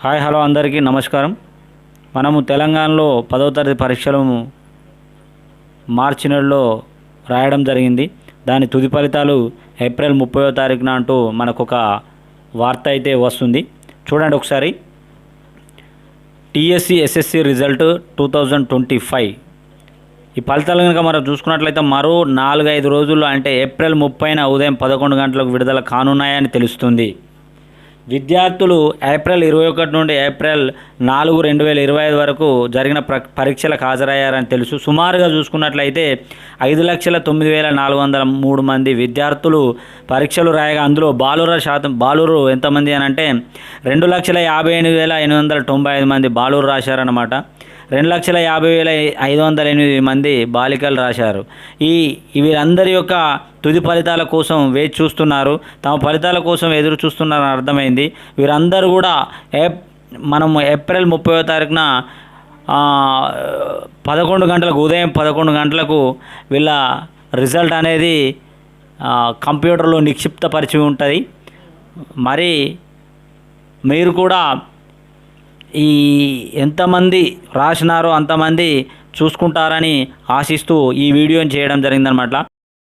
Hi hello అందరికీ నమస్కారం. మనము తెలంగాణలో పదవ తరగతి పరీక్షలు మార్చి నెలలో రాయడం జరిగింది. దాని తుది ఫలితాలు ఏప్రిల్ ముప్పైవ తారీఖున అంటూ మనకు ఒక వార్త అయితే వస్తుంది. చూడండి ఒకసారి. TSC SSC result two thousand twenty five. ఈ ఫలితాలు కనుక మనం చూసుకున్నట్లయితే మరో నాలుగైదు రోజుల్లో అంటే ఏప్రిల్ ముప్పైన ఉదయం పదకొండు గంటలకు విడుదల కానున్నాయని తెలుస్తుంది. విద్యార్థులు ఏప్రిల్ ఇరవై ఒకటి నుండి ఏప్రిల్ నాలుగు రెండు వేల ఇరవై ఐదు వరకు జరిగిన ప్ర పరీక్షలకు హాజరయ్యారని తెలుసు. సుమారుగా చూసుకున్నట్లయితే ఐదు లక్షల తొమ్మిది వేల నాలుగు వందల మూడు మంది విద్యార్థులు పరీక్షలు రాయగా అందులో బాలుర శాతం బాలురు ఎంతమంది అని అంటే రెండు లక్షల యాభై ఎనిమిది వేల ఎనిమిది వందల తొంభై ఐదు మంది బాలురు రాశారన్నమాట. రెండు లక్షల యాభై వేల ఐదు వందల ఎనిమిది మంది బాలికలు రాశారు. ఈ వీరందరి యొక్క తుది ఫలితాల కోసం వేచి చూస్తున్నారు. తమ ఫలితాల కోసం ఎదురు చూస్తున్నారని అర్థమైంది. వీరందరూ కూడా ఏ మనం ఏప్రిల్ ముప్పై తారీఖున పదకొండు గంటలకు ఉదయం పదకొండు గంటలకు వీళ్ళ రిజల్ట్ అనేది కంప్యూటర్లో నిక్షిప్తపరిచి ఉంటుంది. మరి మీరు కూడా ఈ ఎంతమంది రాసినారో అంతమంది చూసుకుంటారని ఆశిస్తూ ఈ వీడియోని చేయడం జరిగిందనమాట